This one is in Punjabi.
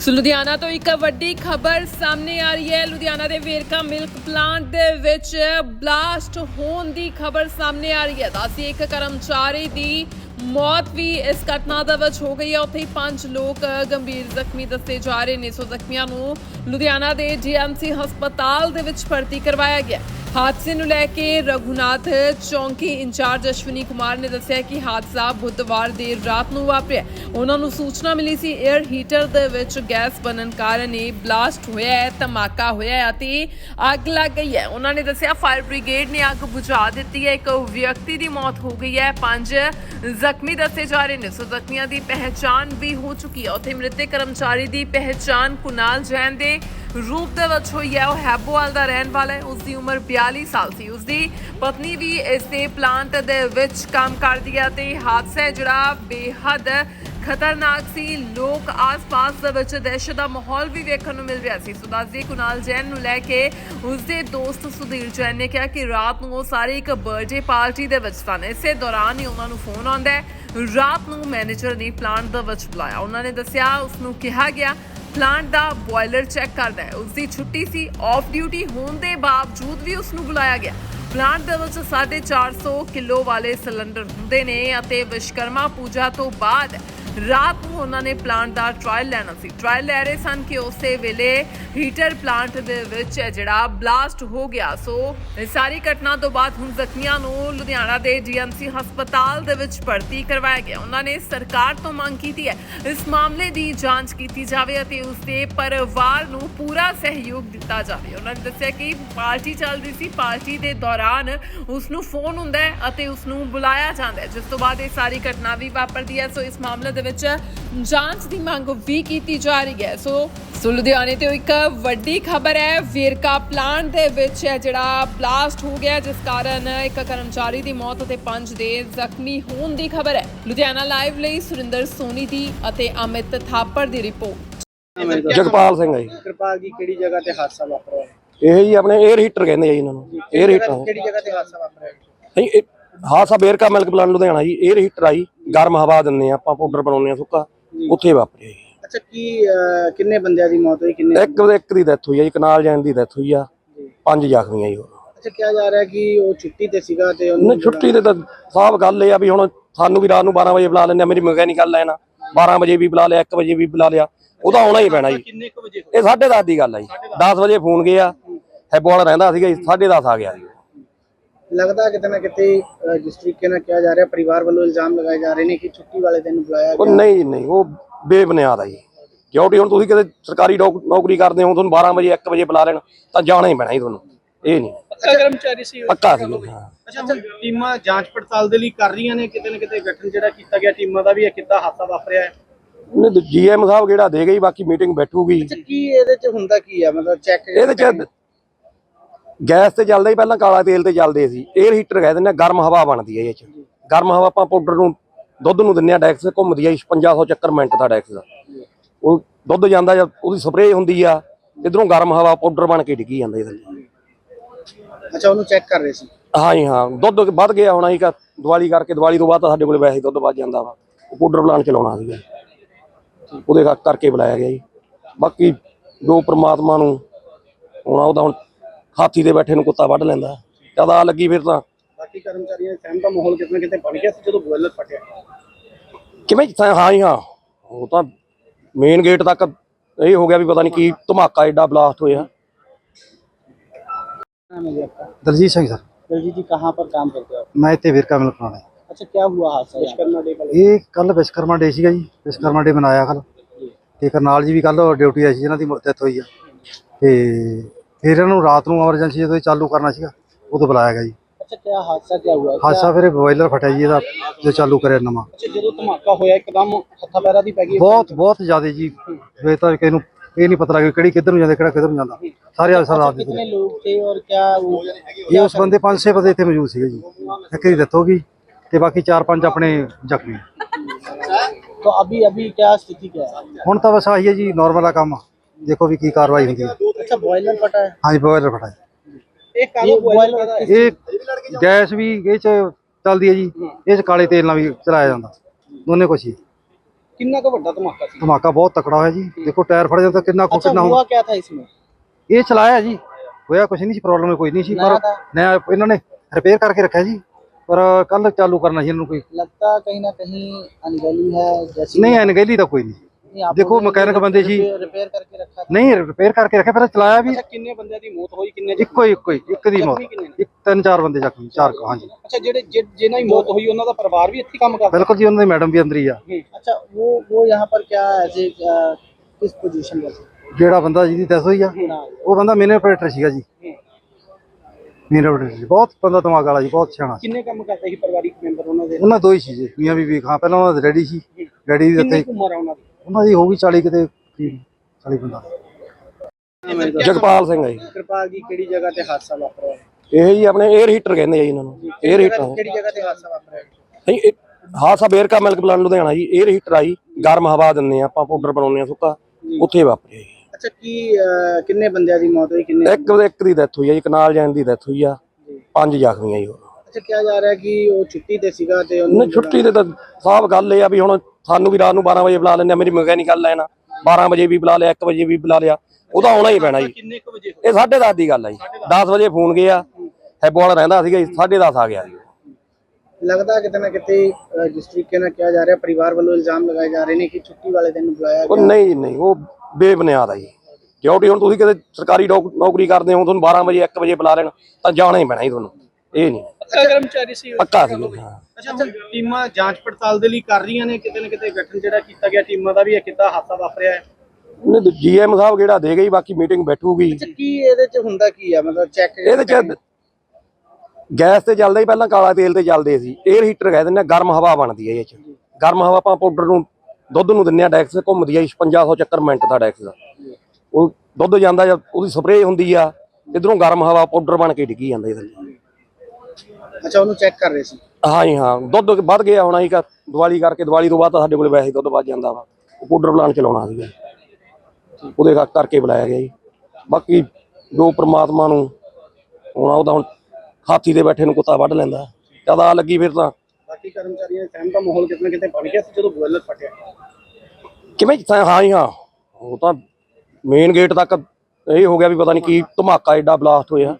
ਸੋ ਲੁਧਿਆਣਾ ਤੋਂ ਇੱਕ ਵੱਡੀ ਖਬਰ ਸਾਹਮਣੇ ਆ ਰਹੀ ਹੈ। ਲੁਧਿਆਣਾ ਦੇ ਵੇਰਕਾ ਮਿਲਕ ਪਲਾਂਟ ਦੇ ਵਿੱਚ ਬਲਾਸਟ ਹੋਣ ਦੀ ਖਬਰ ਸਾਹਮਣੇ ਆ ਰਹੀ ਹੈ। ਦੱਸੀ ਇੱਕ ਕਰਮਚਾਰੀ ਦੀ ਮੌਤ ਵੀ ਇਸ ਘਟਨਾ ਦੇ ਵਿੱਚ ਹੋ ਗਈ ਹੈ। ਉੱਥੇ ਹੀ ਪੰਜ ਲੋਕ ਗੰਭੀਰ ਜ਼ਖਮੀ ਦੱਸੇ ਜਾ ਰਹੇ ਨੇ। ਸੋ ਜ਼ਖਮੀਆਂ ਨੂੰ ਲੁਧਿਆਣਾ ਦੇ ਜੀਐਮਸੀ ਹਸਪਤਾਲ ਦੇ ਵਿੱਚ ਭਰਤੀ ਕਰਵਾਇਆ ਗਿਆ ਹਾਦਸੇ ਨੂੰ ਲੈ ਕੇ ਰਘੁਨਾਥ ਚੌਂਕੀ ਇੰਚਾਰਜ ਅਸ਼ਵਨੀ ਕੁਮਾਰ ਨੇ ਦੱਸਿਆ ਕਿ ਹਾਦਸਾ ਬੁੱਧਵਾਰ ਦੇਰ ਰਾਤ ਨੂੰ ਵਾਪਰਿਆ। ਉਹਨਾਂ ਨੂੰ ਸੂਚਨਾ ਮਿਲੀ ਸੀ 에ਅਰ ਹੀਟਰ ਦੇ ਵਿੱਚ ਗੈਸ ਬਣਨ ਕਾਰਨ ਇਹ ਬਲਾਸਟ ਹੋਇਆ ਹੈ, ਧਮਾਕਾ ਹੋਇਆ ਹੈ ਅਤੇ ਅੱਗ ਲੱਗ ਗਈ ਹੈ। ਉਹਨਾਂ ਨੇ ਦੱਸਿਆ ਫਾਇਰ ਬ੍ਰਿਗੇਡ ਨੇ ਅੱਗ ਬੁਝਾ ਦਿੱਤੀ ਹੈ। ਇੱਕ ਵਿਅਕਤੀ ਦੀ ਮੌਤ ਹੋ ਗਈ ਹੈ। ਪੰਜ ਜ਼ਖਮੀ ਦੱਸੇ ਜਾ ਰਹੇ ਨੇ। ਸੋ ਜ਼ਖਮੀਆਂ ਦੀ ਪਹਿਚਾਣ ਵੀ ਹੋ ਚੁੱਕੀ ਹੈ। ਉੱਥੇ ਮ੍ਰਿਤਕ ਕਰਮਚਾਰੀ ਦੀ ਪਹਿਚਾਣ ਕੁਨਾਲ ਜੈਨ ਦੇ ਰੂਪ ਦੇ ਵਿੱਚ ਹੋਈ ਹੈ, ਉਹ ਹੈਬੋਵਾਲ ਦਾ ਰਹਿਣ ਵਾਲਾ ਹੈ ਉਸ ਦੀ ਉਮਰ 42 ਸਾਲ ਸੀ। ਉਸ ਦੀ ਪਤਨੀ ਵੀ ਇਸ ਦੇ ਪਲਾਂਟ ਦੇ ਵਿੱਚ ਕੰਮ ਕਰਦੀ ਹੈ ਤੇ ਹਾਦਸਾ ਹੈ ਜਿਹੜਾ ਬੇਹੱਦ ਖਤਰਨਾਕ ਸੀ। ਲੋਕ ਆਸ-ਪਾਸ ਦੇ ਵਿੱਚ ਦਹਿਸ਼ਤ ਦਾ ਮਾਹੌਲ ਵੀ ਵੇਖਣ ਨੂੰ ਮਿਲ ਰਿਹਾ ਸੀ। ਸੋ ਦੱਸਦੇ ਕੁਨਾਲ ਜੈਨ ਨੂੰ ਲੈ ਕੇ ਉਸਦੇ ਦੋਸਤ ਸੁਧੀਰ ਜੈਨ ਨੇ ਕਿਹਾ ਕਿ ਰਾਤ ਨੂੰ ਉਹ ਸਾਰੇ ਇੱਕ ਬਰਥਡੇ ਪਾਰਟੀ ਦੇ ਵਿੱਚ ਸਨ। ਇਸੇ ਦੌਰਾਨ ਹੀ ਉਹਨਾਂ ਨੂੰ ਫੋਨ ਆਉਂਦਾ ਹੈ। ਰਾਤ ਨੂੰ ਮੈਨੇਜਰ ਨੇ ਪਲਾਂਟ ਦੇ ਵਿੱਚ ਬੁਲਾਇਆ। ਉਹਨਾਂ ਨੇ ਦੱਸਿਆ ਉਸ ਨੂੰ ਕਿਹਾ ਗਿਆ ਪਲਾਂਟ ਦਾ ਬੋਇਲਰ ਚੈੱਕ ਕਰਦਾ ਹੈ। ਉਸ ਦੀ ਛੁੱਟੀ ਸੀ ਆਫ ਡਿਊਟੀ ਹੋਣ ਦੇ ਬਾਵਜੂਦ ਵੀ ਉਸ ਨੂੰ ਬੁਲਾਇਆ ਗਿਆ। ਪਲਾਂਟ ਦੇ ਵਿੱਚ 450 ਕਿਲੋ ਵਾਲੇ ਸਿਲੰਡਰ ਹੁੰਦੇ ਨੇ ਅਤੇ ਵਿਸ਼ਕਰਮਾ ਪੂਜਾ ਤੋਂ ਬਾਅਦ ਰਾਤ ਨੂੰ ਉਹਨਾਂ ਨੇ ਪਲਾਂਟ ਦਾ ਟ੍ਰਾਇਲ ਲੈਣਾ ਸੀ। ਟ੍ਰਾਇਲ ਲੈ ਰਹੇ ਸਨ ਕਿ ਉਸੇ ਵੇਲੇ ਹੀਟਰ ਪਲਾਂਟ ਦੇ ਵਿੱਚ ਜਿਹੜਾ ਬਲਾਸਟ ਹੋ ਗਿਆ। ਸੋ ਸਾਰੀ ਘਟਨਾ ਤੋਂ ਬਾਅਦ ਹੁਣ ਜ਼ਖਮੀਆਂ ਨੂੰ ਲੁਧਿਆਣਾ ਦੇ ਜੀਐਮਸੀ ਹਸਪਤਾਲ ਦੇ ਵਿੱਚ ਭਰਤੀ ਕਰਵਾਇਆ ਗਿਆ। ਉਹਨਾਂ ਨੇ ਸਰਕਾਰ ਤੋਂ ਮੰਗ ਕੀਤੀ ਹੈ, ਇਸ ਮਾਮਲੇ ਦੀ ਜਾਂਚ ਕੀਤੀ ਜਾਵੇ ਅਤੇ ਉਸ ਦੇ ਪਰਿਵਾਰ ਨੂੰ ਪੂਰਾ ਸਹਿਯੋਗ ਦਿੱਤਾ ਜਾਵੇ। ਉਹਨਾਂ ਨੇ ਦੱਸਿਆ ਕਿ ਪਾਰਟੀ ਚੱਲ ਰਹੀ ਸੀ। ਪਾਰਟੀ ਦੇ ਦੌਰਾਨ ਉਸ ਨੂੰ ਫੋਨ ਹੁੰਦਾ ਹੈ ਅਤੇ ਉਸ ਨੂੰ ਬੁਲਾਇਆ ਜਾਂਦਾ ਹੈ। ਜਿਸ ਤੋਂ ਬਾਅਦ ਇਹ ਸਾਰੀ ਘਟਨਾ ਵੀ ਵਾਪਰਦੀ ਹੈ। ਸੋ ਇਸ ਮਾਮਲੇ ਦੇ ਵਿੱਚ ਜਾਂਚ ਦੀ ਮੰਗ ਵੀ ਕੀਤੀ ਜਾ ਰਹੀ ਹੈ। ਸੋ ਸੋ ਲੁਧਿਆਣੇ ਤੋਂ ਇੱਕ ਵੱਡੀ ਖਬਰ ਹੈ ਵੇਰਕਾ ਪਲਾਂਟ ਦੇ ਵਿੱਚ ਹੈ ਜਿਹੜਾ ਬਲਾਸਟ ਹੋ ਗਿਆ ਜਿਸ ਕਾਰਨ ਇੱਕ ਕਰਮਚਾਰੀ ਦੀ ਮੌਤ ਅਤੇ ਪੰਜ ਦੇ ਜ਼ਖਮੀ ਹੋਣ ਦੀ ਖਬਰ ਹੈ। ਲੁਧਿਆਣਾ ਲਾਈਵ ਲਈ ਸੁਰਿੰਦਰ ਸੋਨੀ ਦੀ ਅਤੇ ਅਮਿਤ ਥਾਪੜ ਦੀ ਰਿਪੋਰਟ। ਜਗਪਾਲ ਸਿੰਘ ਹੈ ਜੀ। ਕਿਰਪਾਲ ਜੀ ਕਿਹੜੀ ਜਗ੍ਹਾ ਤੇ ਹਾਦਸਾ ਵਾਪਰਿਆ? ਇਹ ਜੀ ਆਪਣੇ 에ਅਰ ਹੀਟਰ ਕਹਿੰਦੇ ਆ ਜੀ ਇਹਨਾਂ ਨੂੰ। 에ਅਰ ਹੀਟਰ ਕਿਹੜੀ ਜਗ੍ਹਾ ਤੇ ਹਾਦਸਾ ਵਾਪਰਿਆ? ਨਹੀਂ ਇਹ ਹਾਸਾ ਬੇਰਕਾ ਮਿਲਕ ਪਲਾਂਟ ਲੁਧਿਆਣਾ ਜੀ 에ਅਰ ਹੀਟਰ ਆਈ ਗਰਮ ਹਵਾ ਆ ਆਪਾਂ ਪਾਊਡਰ ਬਣਾਉਂਦੇ ਆ ਸੁੱਕਾ ਉੱਥੇ ਵਾਪਰਿਆ ਜੀ ਅੱਛਾ ਕੀ ਅਹ, ਕਿੰਨੇ ਬੰਦਿਆਂ ਦੀ ਮੌਤ ਹੋਈ ਕਿੰਨੇ ਇੱਕ ਇੱਕ ਦੀ ਡੈਥ ਹੋਈ ਆ ਜੀ ਕਨਾਲ ਜੈਨ ਦੀ ਡੈਥ ਹੋਈ ਆ ਪੰਜ ਜ਼ਖਮੀ ਆ ਜੀ ਹੋਰ। ਅੱਛਾ ਕਿਹਾ ਜਾ ਰਿਹਾ ਕਿ ਉਹ ਛੁੱਟੀ ਤੇ ਸੀਗਾ ਤੇ ਉਹਨੂੰ ਨਹੀਂ ਛੁੱਟੀ ਤੇ ਤਾਂ ਸਾਫ਼ ਗੱਲ ਇਹ ਆ ਵੀ ਹੁਣ ਸਾਨੂੰ ਵੀ ਰਾਤ ਨੂੰ 12 ਵਜੇ ਬੁਲਾ ਲੈਂਦੇ ਆ ਮੇਰੀ ਮਕੈਨਿਕਲ ਲੈਣਾ 12 ਵਜੇ ਵੀ ਬੁਲਾ ਲਿਆ 1 ਵਜੇ ਵੀ ਬੁਲਾ ਲਿਆ ਉਹਦਾ ਆਉਣਾ ਹੀ ਪੈਣਾ ਜੀ। ਕਿੰਨੇ ਕੁ ਵਜੇ ਇਹ 10:30 ਦੀ ਗੱਲ ਆ ਜੀ। 10 ਵਜੇ ਫੋਨ ਗਿਆ ਹੈਬੋ ਵਾਲਾ ਰਹਿੰਦਾ ਸੀਗਾ ਜੀ 10:30 ਆ ਗਿਆ ਜੀ। ਲੱਗਦਾ ਕਿਤੇ ਨਾ ਕਿਤੇ ਜਿਸ ਤਰੀਕੇ ਨਾਲ ਕਿਹਾ ਜਾ ਰਿਹਾ ਪਰਿਵਾਰ ਵੱਲੋਂ ਇਲਜ਼ਾਮ ਲਗਾਏ ਜਾ ਰਹੇ ਨੇ ਕਿ ਛੁੱਟੀ ਵਾਲੇ ਦਿਨ ਬੁਲਾਇਆ ਉਹ ਗਿਆ। ਨਹੀਂ ਜੀ, ਨਹੀਂ ਉਹ ਬੇਬੁਨਿਆਦ ਆ ਜੀ। ਡਿਊਟੀ ਹੁਣ ਤੁਸੀਂ ਕਿਤੇ ਸਰਕਾਰੀ ਨੌਕ- ਨੌਕਰੀ ਕਰਦੇ ਹੋ ਤੁਹਾਨੂੰ 12 ਵਜੇ 1 ਵਜੇ ਬੁਲਾ ਲੈਣ ਤਾਂ ਜਾਣਾ ਹੀ ਪੈਣਾ ਜੀ ਤੁਹਾਨੂੰ। ਇਹ ਨਹੀਂ। ਅੱਛਾ ਕਰਮਚਾਰੀ ਸੀ ਪੱਕਾ ਸੀ ਜੀ, ਹਾਂ। ਅੱਛਾ ਟੀਮਾਂ ਜਾਂਚ ਪੜਤਾਲ ਦੇ ਲਈ ਕਰ ਰਹੀਆਂ ਨੇ ਕਿਤੇ ਨਾ ਕਿਤੇ ਗਠਨ ਜਿਹੜਾ ਕੀਤਾ ਗਿਆ ਟੀਮਾਂ ਦਾ ਵੀ ਇਹ ਕਿੱਦਾਂ ਹਾਦਸਾ ਵਾਪਰਿਆ ਹੈ? ਨਹੀਂ ਜੀਐਮ ਸਾਹਿਬ ਜਿਹੜਾ ਦੇ ਗਈ ਬਾਕੀ ਮੀਟਿੰਗ ਬੈਠੂਗੀ। ਅੱਛਾ ਕੀ ਇਹਦੇ ਚ ਹੁੰਦਾ ਕੀ ਆ? ਮਤਲਬ ਚੈੱਕ ਇਹਦੇ ਚ ਗੈਸ ਤੇ ਚੱਲਦਾ ਹੀ ਪਹਿਲਾਂ ਕਾਲਾ ਤੇਲ ਤੇ ਚੱਲਦੇ ਸੀ। 에ਅਰ ਹੀਟਰ ਕਹਿ ਦਿੰਦੇ ਆ ਗਰਮ ਹਵਾ ਬਣਦੀ ਹੈ ਇਹ ਚ। ਗਰਮ ਹਵਾ ਆਪਾਂ ਪਾਊਡਰ ਨੂੰ ਦੁੱਧ ਨੂੰ ਦਿੰਨੇ ਆ ਡੈਕਸ ਘੁੰਮਦੀ ਆ 5500 ਚੱਕਰ ਮਿੰਟ ਦਾ ਡੈਕਸ ਦਾ। ਉਹ ਦੁੱਧ ਜਾਂਦਾ ਜਾਂ ਉਹਦੀ ਸਪਰੇਅ ਹੁੰਦੀ ਆ ਇਧਰੋਂ ਗਰਮ ਹਵਾ ਪਾਊਡਰ ਬਣ ਕੇ ਡਿੱਗੀ ਜਾਂਦਾ ਇਹਦੇ ਅੱਛਾ ਉਹਨੂੰ ਚੈੱਕ ਕਰ ਰਹੇ ਸੀ। ਹਾਂ ਜੀ ਹਾਂ। ਦੁੱਧ ਵੱਧ ਗਿਆ ਹੋਣਾ ਜੀ ਕਾ ਦੀਵਾਲੀ ਕਰਕੇ ਦੀਵਾਲੀ ਤੋਂ ਬਾਅਦ ਤਾਂ ਸਾਡੇ ਕੋਲੇ ਵੈਸੇ ਹੀ ਦੁੱਧ ਵੱਧ ਜਾਂਦਾ ਵਾ। ਉਹ ਪਾਊਡਰ ਪਲਾਂਟ ਚਲਾਉਣਾ ਸੀਗਾ। ਉਹਦੇ ਕਰ- ਕਰਕੇ ਬੁਲਾਇਆ ਗਿਆ ਜੀ। ਬਾਕੀ ਜੋ ਪ੍ਰਮਾਤਮਾ ਨੂੰ ਹੋਣਾ ਉਹਦਾ ਹੁਣ ਹਾਥੀ ਦੇ ਬੈਠੇ ਨੂੰ ਕੁੱਤਾ ਵੱਢ ਲੈਂਦਾ ਜਦ ਆ ਲੱਗੀ ਫਿਰ ਤਾਂ ਬਾਕੀ ਕਰਮਚਾਰੀਆਂ ਦੇ ਸਹਿਮ ਦਾ ਮਾਹੌਲ ਕਿਤੇ ਨਾ ਕਿਤੇ ਬਣ ਗਿਆ ਸੀ ਜਦੋਂ ਬੋਇਲਰ ਫਟਿਆ ਕਿਵੇਂ ਤਾਂ ਹਾਂ ਜੀ ਹਾਂ ਉਹ ਤਾਂ ਮੇਨ ਗੇਟ ਤੱਕ ਇਹ ਹੋ ਗਿਆ ਵੀ ਪਤਾ ਨਹੀਂ ਕੀ ਧਮਾਕਾ ਐਡਾ ਬਲਾਸਟ ਹੋਇਆ नाम है जी आपका दलजीत सिंह सर दलजीत जी कहाँ पर काम करते हो आप ਮੈਂ ਇੱਥੇ ਵਿਰਕਾ ਮਿਲ ਪੁਰਾਣਾ अच्छा क्या हुआ हादसा विश्वकर्मा डे का ਇਹ ਕੱਲ ਵਿਸ਼ਕਰਮਾ ਡੇ ਸੀਗਾ ਜੀ ਵਿਸ਼ਕਰਮਾ ਡੇ ਮਨਾਇਆ ਕੱਲ ਤੇ ਕਰਨਾਲ ਜੀ ਵੀ ਕੱਲ ਡਿਊਟੀ ਆਈ ਸੀ ਇਹਨਾਂ ਦੀ ਡੈਥ ਹੋਈ ਆ ਤੇ ਫਿਰ ਇਹਨਾਂ ਨੂੰ ਰਾਤ ਨੂੰ ਐਮਰਜੈਂਸੀ ਜਦੋਂ ਇਹ ਚਾਲੂ ਕਰਨਾ ਸੀਗਾ ਉਦੋਂ ਬੁਲਾਇਆ ਗਿਆ ਜੀ अच्छा क्या हादसा क्या हुआ ਹਾਦਸਾ ਫਿਰ ਇਹ ਬੋਇਲਰ ਫਟਿਆ ਜੀ ਇਹਦਾ ਜੋ ਚਾਲੂ ਕਰਿਆ ਨਵਾਂ अच्छा ਜਦੋਂ ਧਮਾਕਾ ਹੋਇਆ ਇੱਕਦਮ ਹੱਥਾਂ ਪੈਰਾਂ ਦੀ ਪੈ ਗਈ ਬਹੁਤ ਬਹੁਤ ਜ਼ਿਆਦਾ ਜੀ ਵੇ ਤਾਂ ਕਿਸੇ ਨੂੰ ਇਹ ਨਹੀਂ ਪਤਾ ਲੱਗਿਆ ਕਿਹੜੀ ਕਿੱਧਰ ਨੂੰ ਜਾਂਦਾ ਕਿਹੜਾ ਕਿੱਧਰ ਨੂੰ ਜਾਂਦਾ ਸਾਰੇ ਅਫਸਰ ਰਾਤ ਦੇ कितने लोग थे और क्या वो ਇਹ ਉਸ ਬੰਦੇ ਪੰਜ ਛੇ ਬੰਦੇ ਇੱਥੇ ਮੌਜੂਦ ਸੀਗੇ ਜੀ ਇੱਕ ਦੀ ਡੈਥ ਹੋ ਗਈ ਤੇ ਬਾਕੀ ਚਾਰ ਪੰਜ ਆਪਣੇ ਜ਼ਖਮੀ तो अभी अभी क्या स्थिति क्या है ਹੁਣ ਤਾਂ ਬਸ ਆਹੀ ਹੈ ਜੀ ਨਾਰਮਲ ਆ ਕੰਮ ਦੇਖੋ ਵੀ ਕੀ ਕਾਰਵਾਈ ਹੁੰਦੀ ਹੈ ਹਾਂਜੀ ਬੋਇਲਰ ਫਟਾ ਜੀ। ਇਹ ਕਾਹਦਾ ਬੋਇਲਰ ਕਾਹਦਾ ਇਹ ਗੈਸ ਵੀ ਇਹ ਚ ਚੱਲਦੀ ਹੈ ਜੀ। ਇਹ ਚ ਕਾਲੇ ਤੇਲ ਨਾਲ ਵੀ ਚਲਾਇਆ ਜਾਂਦਾ। ਦੋਨੇ ਕੁਛ ਹੀ। ਕਿੰਨਾ ਕੁ ਵੱਡਾ ਧਮਾਕਾ ਸੀ? ਧਮਾਕਾ ਬਹੁਤ ਤਕੜਾ ਹੋਇਆ ਜੀ। ਦੇਖੋ ਟਾਇਰ ਫੜ ਜਾਂਦਾ ਕਿੰਨਾ ਕੁ ਕਿੰਨਾ हुआ ਹੋਊ क्या था इसमें ਇਹ ਚਲਾਇਆ ਜੀ। ਹੋਇਆ ਕੁਛ ਨਹੀਂ ਸੀ ਪ੍ਰੋਬਲਮ ਕੋਈ ਨਹੀਂ ਸੀ। ਪਰ ਨਵਾਂ ਇਹਨਾਂ ਨੇ ਰਿਪੇਅਰ ਕਰਕੇ ਰੱਖਿਆ ਜੀ। ਪਰ ਕੱਲ ਚਾਲੂ ਕਰਨਾ ਸੀ ਇਹਨੂੰ ਕੋਈ। लगता है कहीं ना कहीं अनगली है ਨਹੀਂ ਅਣਗਹਿਲੀ ਤਾਂ ਕੋਈ ਨਹੀਂ। ਦੇਖੋ ਮਕੈਨਿਕ ਬੰਦੇ ਸੀ ਰਿਪੇਅਰ ਕਰਕੇ ਰੱਖਿਆ ਨਹੀਂ ਰਿਪੇਅਰ ਕਰਕੇ ਰੱਖਿਆ ਪਹਿਲਾਂ ਚਲਾਇਆ ਵੀ। ਕਿੰਨੇ ਬੰਦਿਆਂ ਦੀ ਮੌਤ ਹੋਈ ਕਿੰਨੇ ਇੱਕੋ ਇੱਕੋ ਹੀ ਇੱਕ ਦੀ ਮੌਤ। ਇੱਕ ਤਿੰਨ ਚਾਰ ਬੰਦੇ ਜ਼ਖਮੀ ਚਾਰ ਕੋ ਹਾਂਜੀ। ਅੱਛਾ ਜਿਹੜੇ ਜਿਨ੍ਹਾਂ ਦੀ ਮੌਤ ਹੋਈ ਉਹਨਾਂ ਦਾ ਪਰਿਵਾਰ ਵੀ ਇੱਥੇ ਕੰਮ ਕਰਦਾ? ਬਿਲਕੁਲ ਜੀ ਉਹਨਾਂ ਦੀ ਮੈਡਮ ਵੀ ਅੰਦਰ ਹੀ ਆ। ਅੱਛਾ ਉਹ ਉਹ ਯਹਾਂ ਪਰ ਕਿਆ ਐਜ਼ ਏ ਕਿਸ ਪੋਜੀਸ਼ਨ ਵਿੱਚ ਜਿਹੜਾ ਬੰਦਾ ਜਿਹਦੀ ਡੈਥ ਹੋਈ ਆ ਉਹ ਬੰਦਾ ਮੇਨ ਆਪਰੇਟਰ ਸੀਗਾ ਜੀ। ਮੇਨ ਆਪਰੇਟਰ ਸੀ। ਬਹੁਤ ਬੰਦਾ ਦਿਮਾਗ ਵਾਲਾ ਜੀ ਬਹੁਤ ਸਿਆਣਾ ਕਿੰਨੇ ਕੰਮ ਕਰਦਾ ਸੀ ਪਰਿਵਾਰਿਕ ਮੈਂਬਰ ਉਹਨਾਂ ਦੇ? ਉਹਨਾਂ ਦੋ ਹੀ ਸੀ ਜੀ ਮੀਆਂ ਬੀਬੀ ਖਾਂ ਪਹਿਲਾਂ ਉਹਨਾਂ ਦੇ ਡੈਡੀ ਸੀ। ਡੈਡੀ ਦੀ ਕਿੰਨੀ ਉਮਰ ਆ ਉਹਨਾਂ ਦੀ? ਉਹਨਾਂ ਦੀ ਹੋਊਗੀ 40 ਕਿਤੇ 40 ਬੰਦਾ। ਜਗਪਾਲ ਸਿੰਘ ਹੈ ਜੀ। ਕਿਰਪਾਲ ਕਿਹੜੀ ਜਗ੍ਹਾ ਤੇ ਹਾਦਸਾ ਵਾਪਰਿਆ? ਇਹ ਜੀ ਆਪਣੇ 에ਅਰ ਹੀਟਰ ਕਹਿੰਦੇ ਆ ਇਹਨਾਂ ਨੂੰ। 에ਅਰ ਹੀਟਰ ਕਿਹੜੀ ਜਗ੍ਹਾ ਤੇ ਹਾਦਸਾ ਵਾਪਰਿਆ? ਨਹੀਂ ਇਹ- ਹਾਂ ਸਾ ਬੇਰਕਾ ਮਿਲਕ ਪਲਾਂਟ ਲੁਧਿਆਣਾ ਜੀ। 에ਅਰ ਹੀਟਰ ਆਈ ਗਰਮ ਹਵਾ ਦਿੰਦੇ ਆ ਆਪਾਂ ਪਾਊਡਰ ਬਣਾਉਂਦੇ ਆ ਸੁੱਕਾ ਉੱਥੇ ਵਾਪਰਿਆ ਜੀ। ਅੱਛਾ ਕੀ ਕਿੰਨੇ ਬੰਦਿਆਂ ਦੀ ਮੌਤ ਹੋਈ ਕਿੰਨੇ ਇੱਕ ਇੱਕ ਦੀ ਡੈਥ ਹੋਈ ਆ ਜੀ ਕਨਾਲ ਜੈਨ ਦੀ ਡੈਥ ਹੋਈ ਆ। ਪੰਜ ਜ਼ਖਮੀਆਂ ਜੀ ਹੋਰ। ਅੱਛਾ ਕਿਹਾ ਜਾ ਰਿਹਾ ਕਿ ਉਹ ਛੁੱਟੀ ਤੇ ਸੀਗਾ ਤੇ ਉਹਨੂੰ ਨਹੀਂ ਛੁੱਟੀ ਤੇ ਤਾਂ ਸਾਫ਼ ਗੱਲ ਇਹ ਆ ਵੀ ਹੁਣ ਸਾਨੂੰ ਵੀ ਰਾਤ ਨੂੰ 12 ਵਜੇ ਬੁਲਾ ਲੈਂਦੇ ਆ ਮੇਰੀ ਮਕੈਨਿਕਲ ਲੈਣ 12 ਵਜੇ ਵੀ ਬੁਲਾ ਲਿਆ 1 ਵਜੇ ਵੀ ਬੁਲਾ ਲਿਆ ਉਹਦਾ ਆਉਣਾ ਹੀ ਪੈਣਾ ਜੀ। ਕਿੰਨੇ ਕੁ ਵਜੇ ਇਹ 10:30 ਦੀ ਗੱਲ ਆ ਜੀ। 10 ਵਜੇ ਫੋਨ ਗਿਆ ਹੈਬੋ ਵਾਲਾ ਰਹਿੰਦਾ ਸੀਗਾ ਜੀ 10:30 ਆ ਗਿਆ ਜੀ। ਲੱਗਦਾ ਕਿਤੇ ਨਾ ਕਿਤੇ ਅ, ਜਿਸ ਤਰੀਕੇ ਨਾਲ ਕਿਹਾ ਜਾ ਰਿਹਾ ਪਰਿਵਾਰ ਵੱਲੋਂ ਇਲਜ਼ਾਮ ਲਗਾਏ ਜਾ ਰਹੇ ਨੇ ਕਿ ਛੁੱਟੀ ਵਾਲੇ ਦਿਨ ਬੁਲਾਇਆ ਉਹ ਗਿਆ। ਨਹੀਂ ਜੀ, ਨਹੀਂ ਉਹ ਬੇਬੁਨਿਆਦ ਆ ਜੀ। ਡਿਊਟੀ ਹੁਣ ਤੁਸੀਂ ਕਿਤੇ ਸਰਕਾਰੀ ਨੌਕ- ਨੌਕਰੀ ਕਰਦੇ ਹੋ ਤੁਹਾਨੂੰ 12 ਵਜੇ 1 ਵਜੇ ਬੁਲਾ ਲੈਣ ਤਾਂ ਜਾਣਾ ਹੀ ਪੈਣਾ ਜੀ ਤੁਹਾਨੂੰ। ਇਹ ਨਹੀਂ। ਅੱਛਾ। ਕਰਮਚਾਰੀ ਸੀ ਪੱਕਾ ਸੀ ਹਾਂ ਅੱਛਾ ਟੀਮਾਂ ਜਾਂਚ ਪੜਤਾਲ ਦੇ ਲਈ ਕਰ ਰਹੀਆਂ ਨੇ ਕਿਤੇ ਨਾ ਕਿਤੇ ਗਠਨ ਜਿਹੜਾ ਕੀਤਾ ਗਿਆ ਟੀਮਾਂ ਦਾ ਵੀ ਇਹ ਕਿੱਦਾਂ ਹਾਦਸਾ ਵਾਪਰਿਆ ਹੈ? ਨਹੀਂ ਜੀਐਮ ਸਾਹਿਬ ਜਿਹੜਾ ਦੇ ਗਈ ਬਾਕੀ ਮੀਟਿੰਗ ਬੈਠੂਗੀ। ਅੱਛਾ ਕੀ ਇਹਦੇ ਚ ਹੁੰਦਾ ਕੀ ਆ? ਮਤਲਬ ਚੈੱਕ ਇਹਦੇ ਚ ਗੈਸ ਤੇ ਚੱਲਦਾ ਹੀ ਪਹਿਲਾਂ ਕਾਲਾ ਤੇਲ ਤੇ ਚੱਲਦੇ ਸੀ। 에ਅਰ ਹੀਟਰ ਕਹਿ ਦਿੰਦੇ ਆ ਗਰਮ ਹਵਾ ਬਣਦੀ ਹੈ ਇਹ ਚ। ਗਰਮ ਹਵਾ ਆਪਾਂ ਪਾਊਡਰ ਨੂੰ ਦੁੱਧ ਨੂੰ ਦਿੰਨੇ ਆ ਡੈਕਸ ਘੁੰਮਦੀ ਆ 5500 ਚੱਕਰ ਮਿੰਟ ਦਾ ਡੈਕਸ ਦਾ। ਉਹ ਦੁੱਧ ਜਾਂਦਾ ਜਾਂ ਉਹਦੀ ਸਪਰੇਅ ਹੁੰਦੀ ਆ ਇਧਰੋਂ ਗਰਮ ਹਵਾ ਪਾਊਡਰ ਬਣ ਕੇ ਡਿੱਗੀ ਜਾਂਦਾ ਇਹਦੇ ਅੱਛਾ ਉਹਨੂੰ ਚੈੱਕ ਕਰ ਰਹੇ ਸੀ। ਹਾਂ ਜੀ ਹਾਂ। ਦੁੱਧ ਵੱਧ ਗਿਆ ਹੋਣਾ ਜੀ ਦੀਵਾਲੀ ਕਰਕੇ ਦੀਵਾਲੀ ਤੋਂ ਬਾਅਦ ਤਾਂ ਸਾਡੇ ਕੋਲੇ ਵੈਸੇ ਹੀ ਦੁੱਧ ਵੱਧ ਜਾਂਦਾ ਵਾ। ਪਾਊਡਰ ਪਲਾਂਟ ਚਲਾਉਣਾ ਸੀਗਾ। ਉਹਦੇ ਕਰ- ਕਰਕੇ ਬੁਲਾਇਆ ਗਿਆ ਜੀ। ਬਾਕੀ ਜੋ ਪ੍ਰਮਾਤਮਾ ਨੂੰ ਹੋਣਾ ਉਹ ਤਾਂ ਹੁਣ ਹਾਥੀ ਦੇ ਬੈਠੇ ਨੂੰ ਕੁੱਤਾ ਵੱਢ ਲੈਂਦਾ। ਜਦ ਆ ਲੱਗੀ ਫਿਰ ਤਾਂ ਬਾਕੀ ਕਰਮਚਾਰੀਆਂ ਦੇ ਸਹਿਮ ਦਾ ਮਾਹੌਲ ਕਿਤੇ ਨਾ ਕਿਤੇ ਬਣ ਗਿਆ ਸੀ ਜਦੋਂ ਬੋਇਲਰ ਫਟਿਆ? ਕਿਵੇਂ ਤਾਂ ਹਾਂ ਜੀ ਹਾਂ। ਉਹ ਤਾਂ ਮੇਨ ਗੇਟ ਤੱਕ ਇਹ ਹੋ ਗਿਆ ਵੀ ਪਤਾ ਨਹੀਂ ਕੀ ਧਮਾਕਾ ਐਡਾ ਬਲਾਸਟ ਹੋਇਆ।